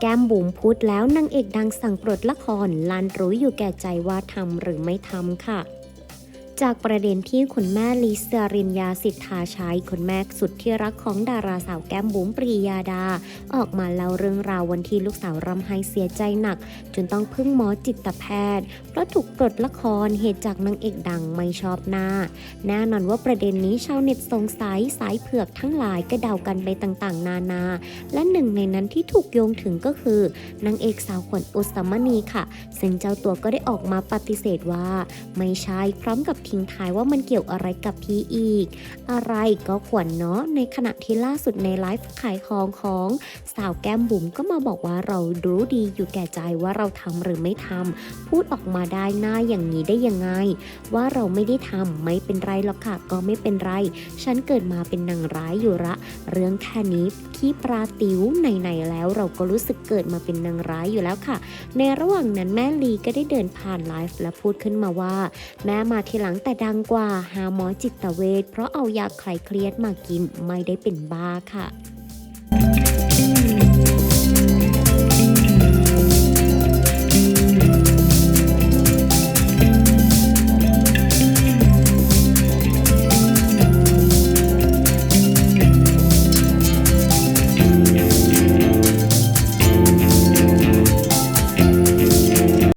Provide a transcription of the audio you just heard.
แก้มบุ๋มพูดแล้วนางเอกดังสั่งปลดละครลานรู้อยู่แก่ใจว่าทำหรือไม่ทำค่ะ จากประเด็นที่คุณแม่ลิซารินยาสิทธาชัยคุณแม่สุดที่รักของดาราสาวแก้มบุ๋มปรียาดา ออกมาเล่าเรื่องราววันที่ลูกสาวรำไห้เสียใจหนัก จนต้องพึ่งหมอจิตแพทย์ เพราะถูกปลดละครเหตุจากนางเอกดังไม่ชอบหน้า แน่นอนว่าประเด็นนี้ชาวเน็ตสงสัยสายเผือกทั้งหลายก็เดากันไปต่างๆ นานา และหนึ่งในนั้นที่ถูกโยงถึงก็คือนางเอกสาวขวัญอุสามณีค่ะ ซึ่งเจ้าตัวก็ได้ออกมาปฏิเสธว่า ไม่ใช่พร้อมกับทิ้งท้ายว่ามันเกี่ยวอะไรกับพีอีก อะไรก็ขวัญเนาะในขณะที่ล่าสุดในไลฟ์ขายของของสาวแก้มบุ๋มก็มาบอกว่าเรารู้ดีอยู่แก่ใจว่าเราทำหรือไม่ทำพูดออกมาได้หน้าอย่างนี้ได้ยังไง ว่าเราไม่ได้ทำไม่เป็นไรหรอกค่ะก็ไม่เป็นไร ฉันเกิดมาเป็นนางร้ายอยู่ละ เรื่องแค่นี้ขี้ปลาติ๋วไหนๆแล้ว เราก็รู้สึกเกิดมาเป็นนางร้ายอยู่แล้วค่ะ ในระหว่างนั้นแม่ลีก็ได้เดินผ่านไลฟ์และพูดขึ้นมาว่า แม่มาทีหลังแต่ดังกว่าหาหมอจิตเวชเพราะเอายาคลายเครียดมากินไม่ได้เป็นบ้าค่ะ